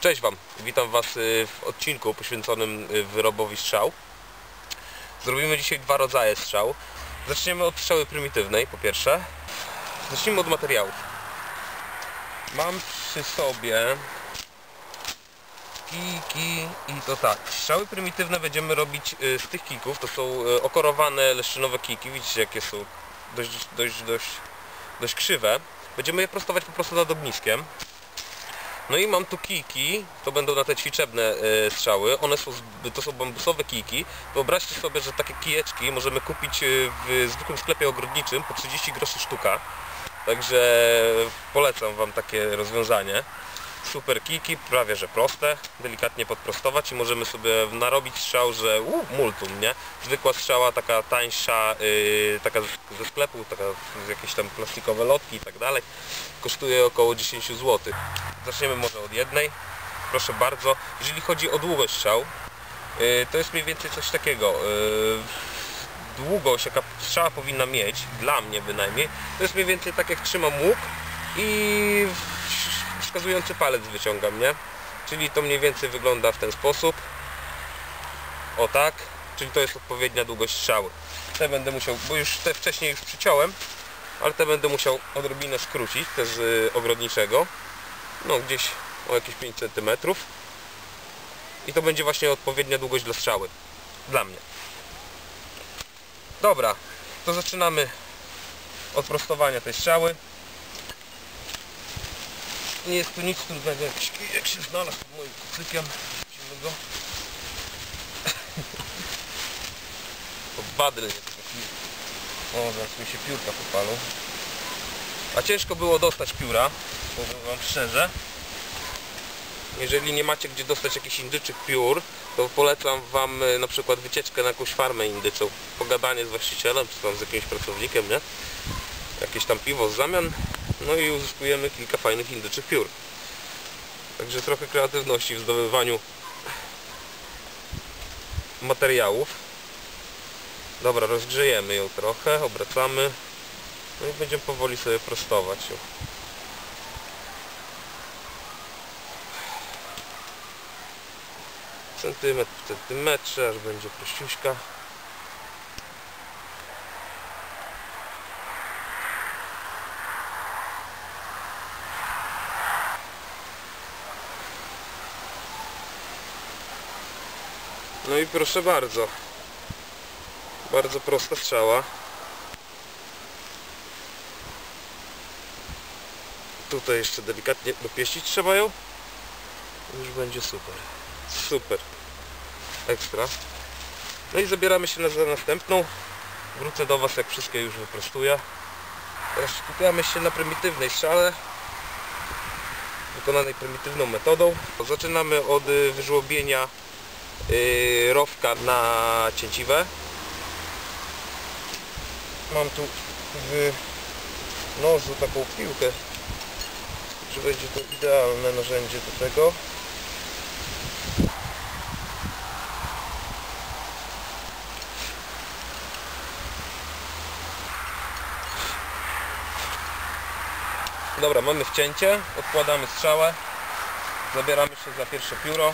Cześć Wam, witam Was y, w odcinku poświęconym y, wyrobowi strzał. Zrobimy dzisiaj dwa rodzaje strzał. Zaczniemy od strzały prymitywnej, po pierwsze. Zacznijmy od materiałów. Mam przy sobie kijki i to tak. Strzały prymitywne będziemy robić y, z tych kijków. To są okorowane leszczynowe kijki. Widzicie jakie są dość, dość, dość, dość krzywe. Będziemy je prostować po prostu nad ogniskiem. No i mam tu kijki, to będą na te ćwiczebne e, strzały, one są, to są bambusowe kijki. Wyobraźcie sobie, że takie kijeczki możemy kupić e, w zwykłym sklepie ogrodniczym po 30 groszy sztuka. Także polecam Wam takie rozwiązanie. Super kijki, prawie że proste, delikatnie podprostować i możemy sobie narobić strzał, że uh, multum, nie? Zwykła strzała, taka tańsza, yy, taka ze sklepu, taka z jakieś tam plastikowe lotki i tak dalej, kosztuje około 10 zł. Zaczniemy może od jednej. Proszę bardzo. Jeżeli chodzi o długość strzał, yy, to jest mniej więcej coś takiego. Yy, długość, jaka strzała powinna mieć, dla mnie bynajmniej, to jest mniej więcej tak jak trzymam łuk i wskazujący palec wyciągam, nie? Czyli to mniej więcej wygląda w ten sposób. O tak. Czyli to jest odpowiednia długość strzały. Te będę musiał, bo już te wcześniej już przyciąłem, ale te będę musiał odrobinę skrócić, te z y, ogrodniczego. No gdzieś o jakieś 5 cm. I to będzie właśnie odpowiednia długość dla strzały. Dla mnie. Dobra, to zaczynamy od prostowania tej strzały. Nie jest tu nic trudnego, kijek się znalazł pod moim kucykiem. Widzimy go. To badry. O, zaraz mi się piórka popalą. A ciężko było dostać pióra, powiem wam szczerze. Jeżeli nie macie gdzie dostać jakichś indyczych piór, to polecam wam e, na przykład wycieczkę na jakąś farmę indyczą. Pogadanie z właścicielem, czy tam z jakimś pracownikiem, nie? Jakieś tam piwo w zamian. No i uzyskujemy kilka fajnych indyczych piór. Także trochę kreatywności w zdobywaniu materiałów. Dobra, rozgrzejemy ją trochę, obracamy. No i będziemy powoli sobie prostować ją. Centymetr w centymetrze, aż będzie prościuśka. No i proszę bardzo. Bardzo prosta strzała. Tutaj jeszcze delikatnie dopieścić trzeba ją. Już będzie super. Super. Ekstra. No i zabieramy się na, za następną. Wrócę do Was jak wszystkie już wyprostuję. Teraz skupiamy się na prymitywnej strzale. Wykonanej prymitywną metodą. Zaczynamy od y, wyżłobienia yy, rowka na cięciwę. Mam tu w nożu taką piłkę, że będzie to idealne narzędzie do tego. Dobra, mamy wcięcie, odkładamy strzałę, zabieramy się za pierwsze pióro.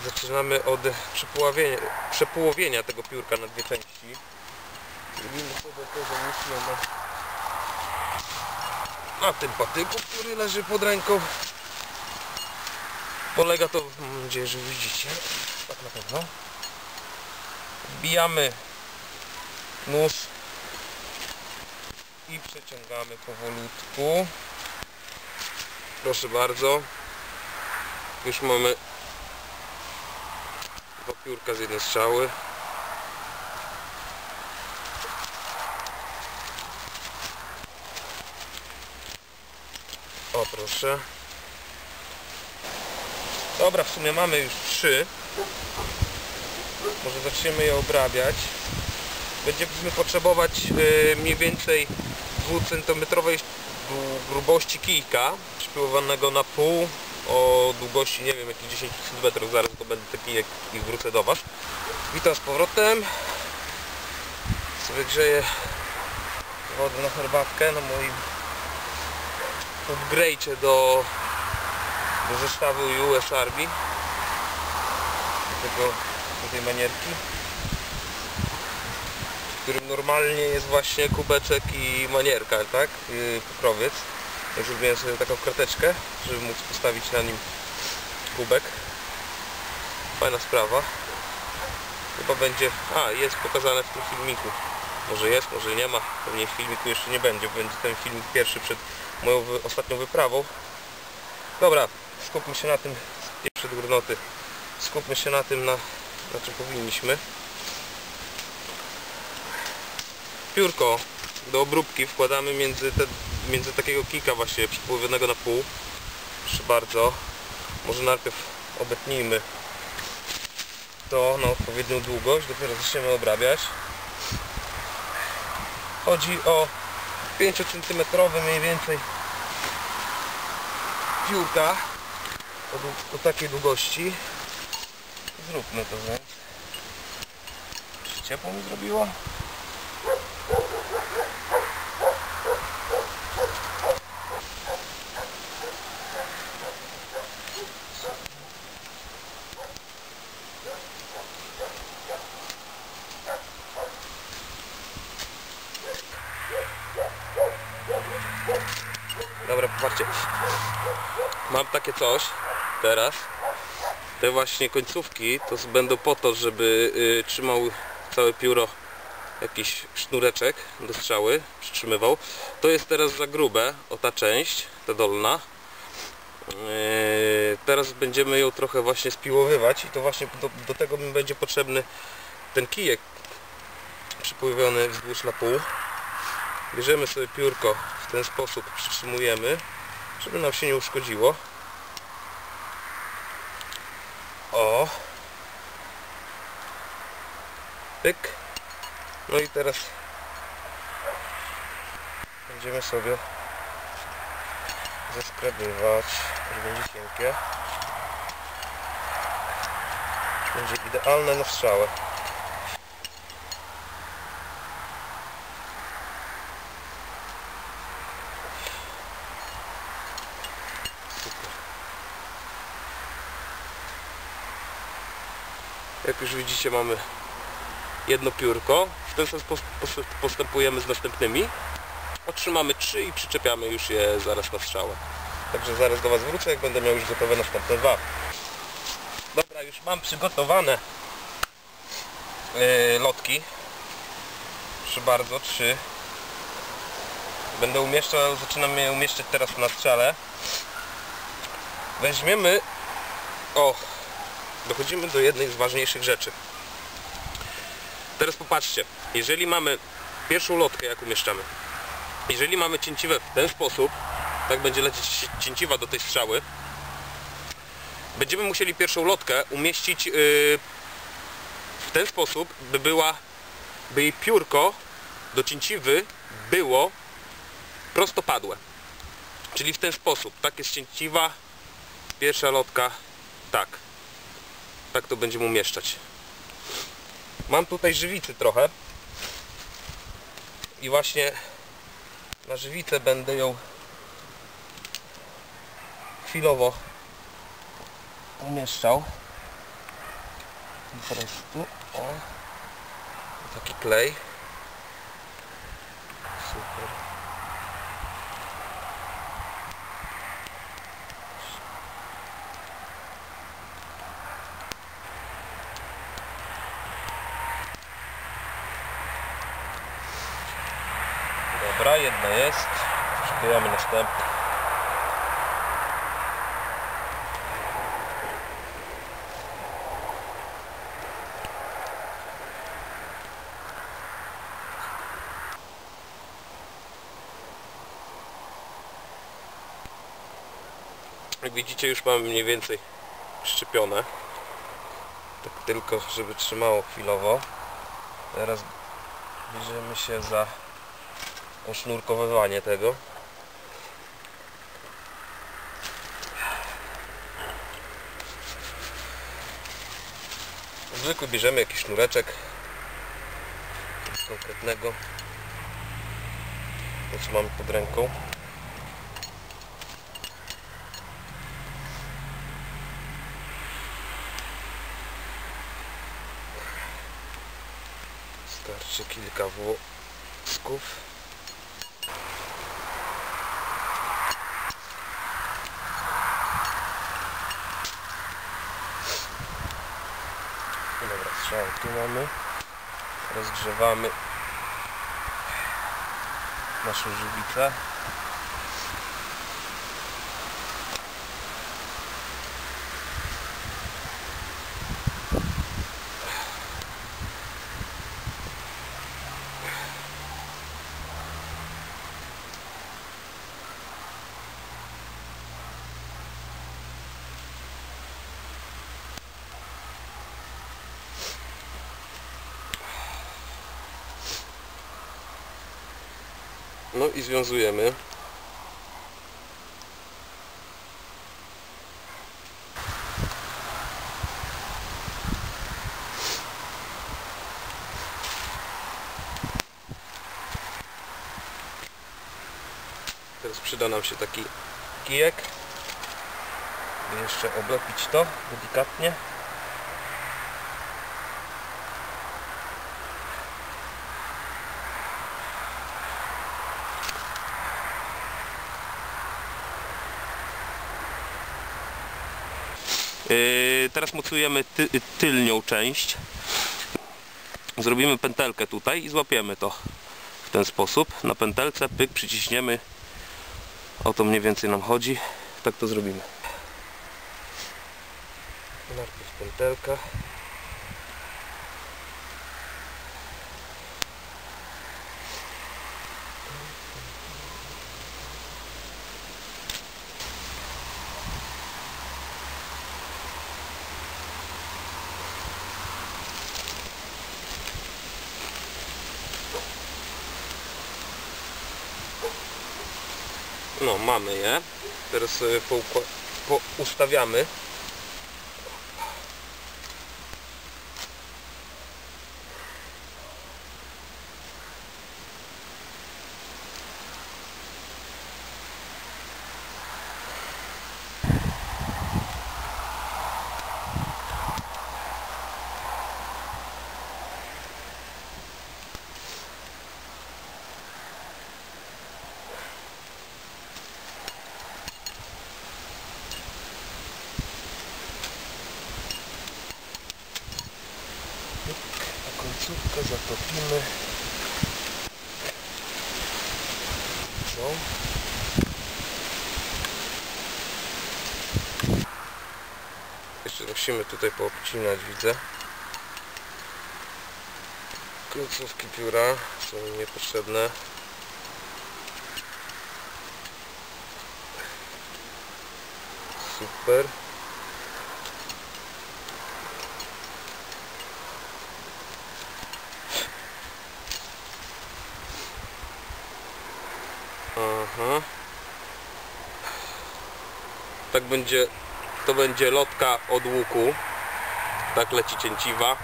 Zaczynamy od przepołowienia, tego piórka na dwie części. Robimy sobie to na, na tym patyku, który leży pod ręką. Polega to, mam nadzieję, że widzicie, tak na pewno. Wbijamy nóż i przeciągamy powolutku. Proszę bardzo. Już mamy piórka z jednej strzały. O proszę. Dobra, w sumie mamy już trzy. Może zaczniemy je obrabiać. Będziemy potrzebować e, mniej więcej 2 cm grubości kijka przypiłowanego na pół o długości nie wiem jakieś 10 cm zaraz to będę te kijek i wrócę do Was witam z powrotem sobie grzeję wodę na herbatkę na moim podgrejcie do do zestawu US Army do, tego, do tej manierki w którym normalnie jest właśnie kubeczek i manierka, tak? Yy, pokrowiec. Ja zrobiłem sobie taką karteczkę, żeby móc postawić na nim kubek. Fajna sprawa. Chyba będzie... A, jest pokazane w tym filmiku. Może jest, może nie ma. Pewnie filmiku jeszcze nie będzie. Będzie ten filmik pierwszy przed moją wy... ostatnią wyprawą. Dobra, skupmy się na tym przed górnoty. Skupmy się na tym, na, na czym powinniśmy. Piórko do obróbki wkładamy między, te, między takiego kika właśnie przypływionego na pół. Proszę bardzo. Może najpierw obetnijmy to na odpowiednią długość, dopiero zaczniemy obrabiać. Chodzi o 5 cm mniej więcej piórka o, o takiej długości. Zróbmy to więc. Czy ciepło mi zrobiło? Dobra, popatrzcie. Mam takie coś teraz. Te właśnie końcówki to będą po to, żeby y, trzymał całe pióro jakiś sznureczek do strzały, przytrzymywał. To jest teraz za grube, o ta część, ta dolna. Yy, teraz będziemy ją trochę właśnie spiłowywać i to właśnie do, do tego mi będzie potrzebny ten kijek przypływiony wzdłuż na pół. Bierzemy sobie piórko w ten sposób, przytrzymujemy, żeby nam się nie uszkodziło. O! Pyk. No i teraz będziemy sobie zeskrabywać. Będzie cienkie. Będzie idealne na strzałę. Już widzicie mamy jedno piórko. W ten sposób pos- pos- postępujemy z następnymi. Otrzymamy trzy i przyczepiamy już je zaraz na strzałę. Także zaraz do Was wrócę, jak będę miał już gotowe następne dwa. Dobra, już mam przygotowane yy, lotki. Proszę bardzo, trzy. Będę umieszczał, zaczynam je umieszczać teraz na strzale. Weźmiemy... O, dochodzimy do jednej z ważniejszych rzeczy. Teraz popatrzcie, jeżeli mamy pierwszą lotkę, jak umieszczamy, jeżeli mamy cięciwę w ten sposób, tak będzie lecieć cięciwa do tej strzały, będziemy musieli pierwszą lotkę umieścić yy, w ten sposób, by była, by jej piórko do cięciwy było prostopadłe. Czyli w ten sposób, tak jest cięciwa, pierwsza lotka, tak. To będziemy umieszczać. Mam tutaj żywicy trochę. I właśnie na żywicę będę ją chwilowo umieszczał. I teraz tu, o, taki klej. Super. Dobra, jedna jest. Szykujemy następny. Jak widzicie już mamy mniej więcej przyczepione. Tak tylko, żeby trzymało chwilowo. Teraz bierzemy się za oszlurkowywanie tego. Zwykły bierzemy jakiś sznureczek konkretnego. To co mamy pod ręką. Starczy kilka włosków. Tu mamy. Rozgrzewamy naszą żywicę. No i związujemy. Teraz przyda nam się taki kijek. by Jeszcze oblepić to delikatnie. Teraz mocujemy ty, tylnią część. Zrobimy pętelkę tutaj i złapiemy to w ten sposób. Na pętelce pyk przyciśniemy. O to mniej więcej nam chodzi. Tak to zrobimy. Najpierw pętelka. No, mamy je. Teraz poukła- poustawiamy. A końcówkę zatopimy. Jeszcze musimy tutaj poobcinać, widzę. Końcówki pióra są mi niepotrzebne. Super. Aha. Tak będzie, to będzie lotka od łuku. Tak leci cięciwa.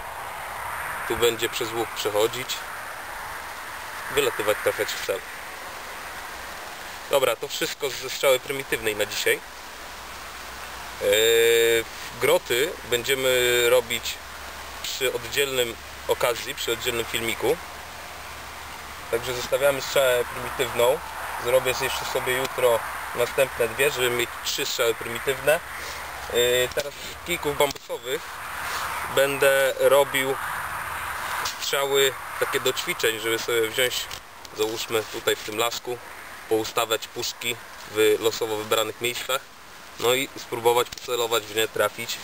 Tu będzie przez łuk przechodzić. Wylatywać trafiać w cel. Dobra, to wszystko ze strzały prymitywnej na dzisiaj. Yy, groty będziemy robić przy oddzielnym okazji, przy oddzielnym filmiku. Także zostawiamy strzałę prymitywną. Zrobię jeszcze sobie jutro następne dwie, żeby mieć trzy strzały prymitywne. Yy, teraz z kijków bambusowych będę robił strzały takie do ćwiczeń, żeby sobie wziąć, załóżmy tutaj w tym lasku, poustawiać puszki w losowo wybranych miejscach. No i spróbować pocelować w nie trafić.